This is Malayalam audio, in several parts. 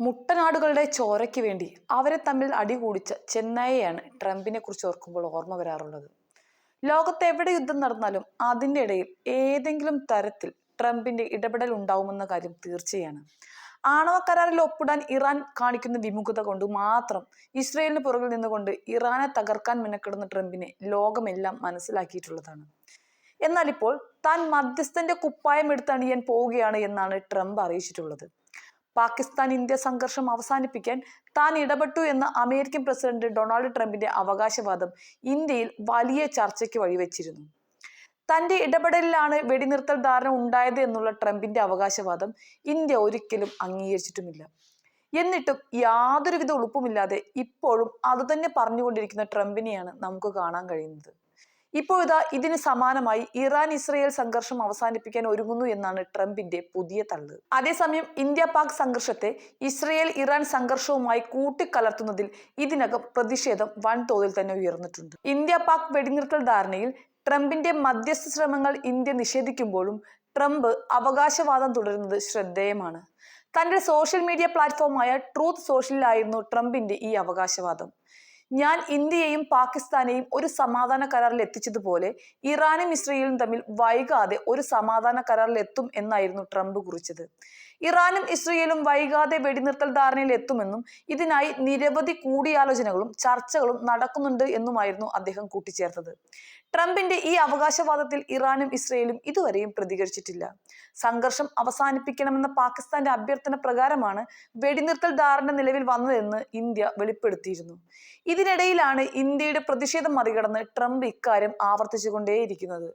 മുട്ടനാടുകളുടെ ചോരയ്ക്ക് വേണ്ടി അവരെ തമ്മിൽ അടികൂടിച്ച ചെന്നൈയാണ് ട്രംപിനെ കുറിച്ച് ഓർക്കുമ്പോൾ ഓർമ്മ വരാറുള്ളത്. ലോകത്ത് എവിടെ യുദ്ധം നടന്നാലും അതിന്റെ ഇടയിൽ ഏതെങ്കിലും തരത്തിൽ ട്രംപിന്റെ ഇടപെടൽ ഉണ്ടാവുമെന്ന കാര്യം തീർച്ചയാണ്. ആണവ കരാറിൽ ഒപ്പിടാൻ ഇറാൻ കാണിക്കുന്ന വിമുഖത കൊണ്ട് മാത്രം ഇസ്രയേലിന് പുറകിൽ നിന്നുകൊണ്ട് ഇറാനെ തകർക്കാൻ മെനക്കെടുന്ന ട്രംപിനെ ലോകമെല്ലാം മനസ്സിലാക്കിയിട്ടുള്ളതാണ്. എന്നാൽ ഇപ്പോൾ താൻ മധ്യസ്ഥന്റെ കുപ്പായം എടുത്തണിയാൻ പോവുകയാണ് എന്നാണ് ട്രംപ് അറിയിച്ചിട്ടുള്ളത്. പാകിസ്ഥാൻ ഇന്ത്യ സംഘർഷം അവസാനിപ്പിക്കാൻ താൻ ഇടപെട്ടു എന്ന അമേരിക്കൻ പ്രസിഡന്റ് ഡൊണാൾഡ് ട്രംപിന്റെ അവകാശവാദം ഇന്ത്യയിൽ വലിയ ചർച്ചയ്ക്ക് വഴിവെച്ചിരുന്നു. തന്റെ ഇടപെടലിലാണ് വെടിനിർത്തൽ ധാരണ ഉണ്ടായത് എന്നുള്ള ട്രംപിന്റെ അവകാശവാദം ഇന്ത്യ ഒരിക്കലും അംഗീകരിച്ചിട്ടുമില്ല. എന്നിട്ടും യാതൊരുവിധ ഉളുപ്പുമില്ലാതെ ഇപ്പോഴും അതുതന്നെ പറഞ്ഞുകൊണ്ടിരിക്കുന്ന ട്രംപിനെയാണ് നമുക്ക് കാണാൻ കഴിയുന്നത്. ഇപ്പോൾ ഇതാ ഇതിന് സമാനമായി ഇറാൻ ഇസ്രയേൽ സംഘർഷം അവസാനിപ്പിക്കാൻ ഒരുങ്ങുന്നു എന്നാണ് ട്രംപിന്റെ പുതിയ തള്ള്. അതേസമയം ഇന്ത്യ പാക് സംഘർഷത്തെ ഇസ്രയേൽ ഇറാൻ സംഘർഷവുമായി കൂട്ടിക്കലർത്തുന്നതിൽ ഇതിനകം പ്രതിഷേധം വൻതോതിൽ തന്നെ ഉയർന്നിട്ടുണ്ട്. ഇന്ത്യ പാക് വെടിനിർത്തൽ ധാരണയിൽ ട്രംപിന്റെ മധ്യസ്ഥ ശ്രമങ്ങൾ ഇന്ത്യ നിഷേധിക്കുമ്പോഴും ട്രംപ് അവകാശവാദം തുടരുന്നത് ശ്രദ്ധേയമാണ്. തന്റെ സോഷ്യൽ മീഡിയ പ്ലാറ്റ്ഫോമായ ട്രൂത്ത് സോഷ്യലിലായിരുന്നു ട്രംപിന്റെ ഈ അവകാശവാദം. ഞാൻ ഇന്ത്യയെയും പാകിസ്ഥാനെയും ഒരു സമാധാന കരാറിൽ എത്തിച്ചതുപോലെ ഇറാനും ഇസ്രയേലും തമ്മിൽ വൈകാതെ ഒരു സമാധാന കരാറിൽ എത്തും എന്നായിരുന്നു ട്രംപ് കുറിച്ചത്. ഇറാനും ഇസ്രയേലും വൈകാതെ വെടിനിർത്തൽ ധാരണയിൽ എത്തുമെന്നും ഇതിനായി നിരവധി കൂടിയാലോചനകളും ചർച്ചകളും നടക്കുന്നുണ്ട് എന്നുമായിരുന്നു അദ്ദേഹം കൂട്ടിച്ചേർത്തത്. ട്രംപിന്റെ ഈ അവകാശവാദത്തിൽ ഇറാനും ഇസ്രയേലും ഇതുവരെയും പ്രതികരിച്ചിട്ടില്ല. സംഘർഷം അവസാനിപ്പിക്കണമെന്ന പാകിസ്ഥാന്റെ അഭ്യർത്ഥന പ്രകാരമാണ് വെടിനിർത്തൽ ധാരണ നിലവിൽ വന്നതെന്ന് ഇന്ത്യ വെളിപ്പെടുത്തിയിരുന്നു. ഇതിനിടയിലാണ് ഇന്ത്യയുടെ പ്രതിഷേധം മറികടന്ന് ട്രംപ് ഇക്കാര്യം ആവർത്തിച്ചുകൊണ്ടേയിരിക്കുന്നത്.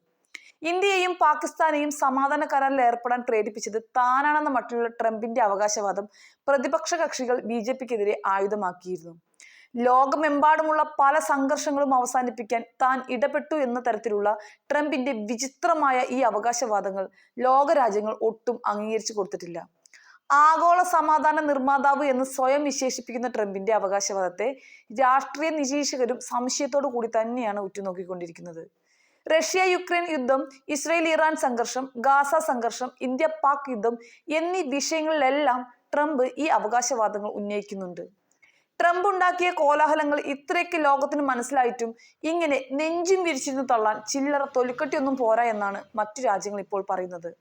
ഇന്ത്യയെയും പാകിസ്ഥാനെയും സമാധാന കരാറിൽ ഏർപ്പെടാൻ പ്രേരിപ്പിച്ചത് താനാണെന്ന മട്ടിലുള്ള ട്രംപിന്റെ അവകാശവാദം പ്രതിപക്ഷ കക്ഷികൾ ബി ജെ പിക്കെതിരെ ആയുധമാക്കിയിരുന്നു. ലോകമെമ്പാടുമുള്ള പല സംഘർഷങ്ങളും അവസാനിപ്പിക്കാൻ താൻ ഇടപെട്ടു എന്ന തരത്തിലുള്ള ട്രംപിന്റെ വിചിത്രമായ ഈ അവകാശവാദങ്ങൾ ലോകരാജ്യങ്ങൾ ഒട്ടും അംഗീകരിച്ചു കൊടുത്തിട്ടില്ല. ആഗോള സമാധാന നിർമ്മാതാവ് എന്ന് സ്വയം വിശേഷിപ്പിക്കുന്ന ട്രംപിന്റെ അവകാശവാദത്തെ രാഷ്ട്രീയ നിരീക്ഷകരും സംശയത്തോടു കൂടി തന്നെയാണ് ഉറ്റുനോക്കിക്കൊണ്ടിരിക്കുന്നത്. റഷ്യ യുക്രൈൻ യുദ്ധം ഇസ്രയേൽ ഇറാൻ സംഘർഷം ഗാസ സംഘർഷം ഇന്ത്യ പാക് യുദ്ധം എന്നീ വിഷയങ്ങളിലെല്ലാം ട്രംപ് ഈ അവകാശവാദങ്ങൾ ഉന്നയിക്കുന്നുണ്ട്. ട്രംപ് ഉണ്ടാക്കിയ കോലാഹലങ്ങൾ ഇത്രയ്ക്ക് ലോകത്തിന് മനസ്സിലായിട്ടും ഇങ്ങനെ നെഞ്ചും വിരിച്ചിരുന്ന് തള്ളാൻ ചില്ലറ തൊലിക്കട്ടിയൊന്നും പോരാ എന്നാണ് മറ്റു രാജ്യങ്ങൾ ഇപ്പോൾ പറയുന്നത്.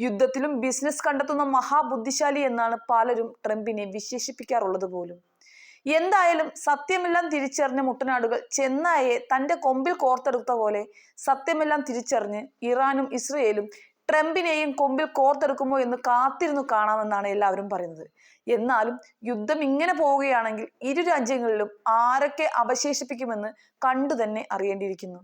യുദ്ധത്തിലും ബിസിനസ് കണ്ടെത്തുന്ന മഹാബുദ്ധിശാലി എന്നാണ് പലരും ട്രംപിനെ വിശേഷിപ്പിക്കാറുള്ളത് പോലും. എന്തായാലും സത്യമെല്ലാം തിരിച്ചറിഞ്ഞ മുട്ടനാടുകൾ ചെന്നായെ തന്റെ കൊമ്പിൽ കോർത്തെടുത്ത പോലെ സത്യമെല്ലാം തിരിച്ചറിഞ്ഞ് ഇറാനും ഇസ്രയേലും ട്രംപിനെയും കൊമ്പിൽ കോർത്തെടുക്കുമോ എന്ന് കാത്തിരുന്നു കാണാമെന്നാണ് എല്ലാവരും പറയുന്നത്. എന്നാലും യുദ്ധം ഇങ്ങനെ പോവുകയാണെങ്കിൽ ഇരു രാജ്യങ്ങളിലും ആരൊക്കെ അവശേഷിപ്പിക്കുമെന്ന് കണ്ടു തന്നെ അറിയേണ്ടിയിരിക്കുന്നു.